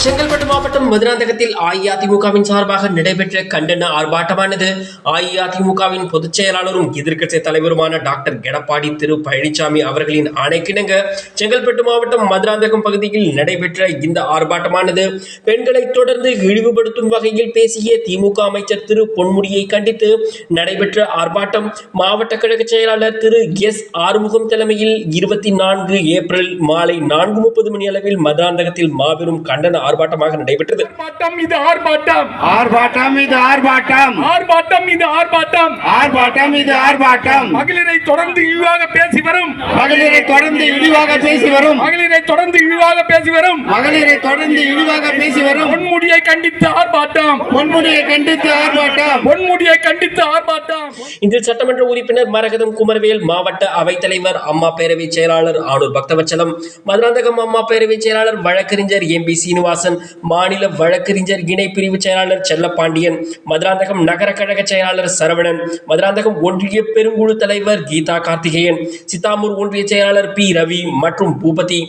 செங்கல்பட்டு மாவட்டம் மதுராந்தகத்தில் அஇஅதிமுகவின் சார்பாக நடைபெற்ற கண்டன ஆர்ப்பாட்டமானது அஇஅதிமுகவின் பொதுச் செயலாளரும் எதிர்க்கட்சி தலைவருமான டாக்டர் எடப்பாடி திரு பழனிசாமி அவர்களின் ஆணைக்கிணங்க செங்கல்பட்டு மாவட்டம் மதுராந்தகம் பகுதியில் நடைபெற்ற இந்த ஆர்ப்பாட்டமானது பெண்களை தொடர்ந்து இழிவுபடுத்தும் வகையில் பேசிய திமுக அமைச்சர் திரு பொன்முடியை கண்டித்து நடைபெற்ற ஆர்ப்பாட்டம் மாவட்ட கழக செயலாளர் திரு எஸ் ஆறுமுகம் தலைமையில் இருபத்தி நான்கு ஏப்ரல் மாலை நான்கு முப்பது மணி அளவில் மதுராந்தகத்தில் மாபெரும் கண்டன ஆர்ப்பாட்டமாக நடைபெற்றது. ஆர்ப்பாட்டம் இது ஆர்ப்பாட்டம். ஆர்ப்பாட்டம் இது ஆர்ப்பாட்டம். ஆர்ப்பாட்டம் இது ஆர்ப்பாட்டம். ஆர்ப்பாட்டம் இது ஆர்ப்பாட்டம். மகளிரை தொடர்ந்து இழிவாக பேசி வரும். மகளிரை தொடர்ந்து இழிவாக பேசி வரும். மகளிரை தொடர்ந்து இழிவாக பேசி வரும். மகளிரை தொடர்ந்து இழிவாக பேசி வரும். பொன்முடியை கண்டித்து ஆர்ப்பாட்டம். பொன்முடியை கண்டித்து ஆர்ப்பாட்டம். பொன்முடியை கண்டித்து ஆர்ப்பாட்டம். இதில் சட்டமன்ற உறுப்பினர் மரகதம் குமரவேல் மாவட்ட அவைத்தலைவர் அம்மா பேரவை செயலாளர் ஆனூர் பக்தவச்சலம் மதுராந்தகம் அம்மா பேரவை செயலாளர் வழக்கறிஞர் எம் பி சீனிவாசன் மாநில வழக்கறிஞர் இணை பிரிவு செயலாளர் செல்லப்பாண்டியன் மதுராந்தகம் நகர கழக செயலாளர் சரவணன் மதுராந்தகம் ஒன்றிய பெருங்குழு தலைவர் கீதா கார்த்திகேயன் சித்தாமூர் ஒன்றிய செயலாளர் பி ரவி மற்றும் பூபதி.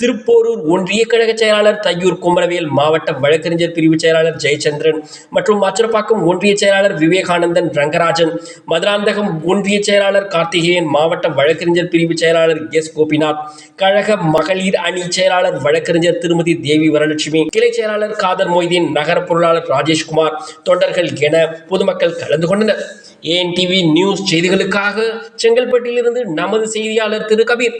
திருப்போரூர் ஒன்றிய கழக செயலாளர் தையூர் குமரவேல் மாவட்ட வழக்கறிஞர் பிரிவு செயலாளர் ஜெயச்சந்திரன் மற்றும் மச்சரப்பாக்கம் ஒன்றிய செயலாளர் விவேகானந்தன் ரங்கராஜன் மதுராந்தகம் ஒன்றிய செயலாளர் கார்த்திகேயன் மாவட்ட வழக்கறிஞர் பிரிவு செயலாளர் எஸ். கோபிநாத் கழக மகளிர் அணி செயலாளர் வழக்கறிஞர் திருமதி தேவி வரலட்சுமி கிளை செயலாளர் காதர் மொய்தீன் நகர பொருளாளர் ராஜேஷ்குமார் தொண்டர்கள் என பொதுமக்கள் கலந்து கொண்டனர். ஏன் டிவி நியூஸ் செய்திகளுக்காக செங்கல்பட்டிலிருந்து நமது செய்தியாளர் திரு. கபீர்.